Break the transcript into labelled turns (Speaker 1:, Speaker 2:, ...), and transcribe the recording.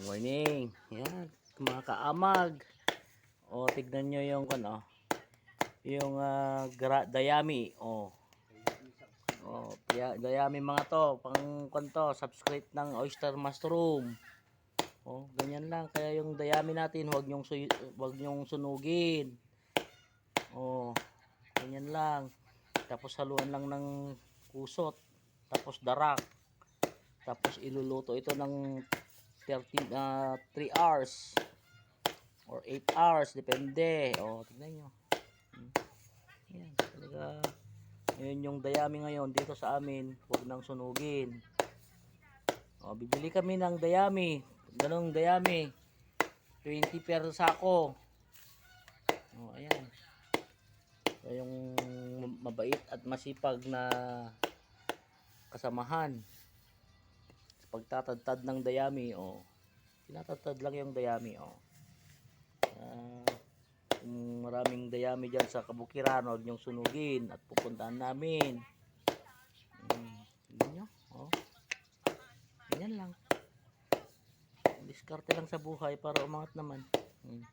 Speaker 1: Morning. Yan. Mga kaamag. O, tignan nyo yung, ano, yung ah, gra- dayami. O. O, kaya, dayami mga to. Pang, kanto, subscribe ng Oyster Mushroom. O, ganyan lang. Kaya yung dayami natin, wag nyong, suy- wag nyong sunugin. O, ganyan lang. Tapos haluan lang ng kusot. Tapos darak. Tapos iluluto ito ng 13 ah 3 hours or 8 hours depende. O, tignan nyo. Hmm. Yan, talaga. Ngayon yung dayami ngayon dito sa amin, huwag nang sunugin. O, bibili kami ng dayami. Ganong dayami. 20 per sako. O, ayan. So, yung mabait at masipag na kasamahan pagtatadtad ng dayami o tinatadtad lang yung dayami o Ah, kung maraming dayami dyan sa kabukiran huwag niyong sunugin at pupuntahan namin. Hmm, nyo o ganyan lang. Diskarte lang sa buhay para umangat naman. Hmm.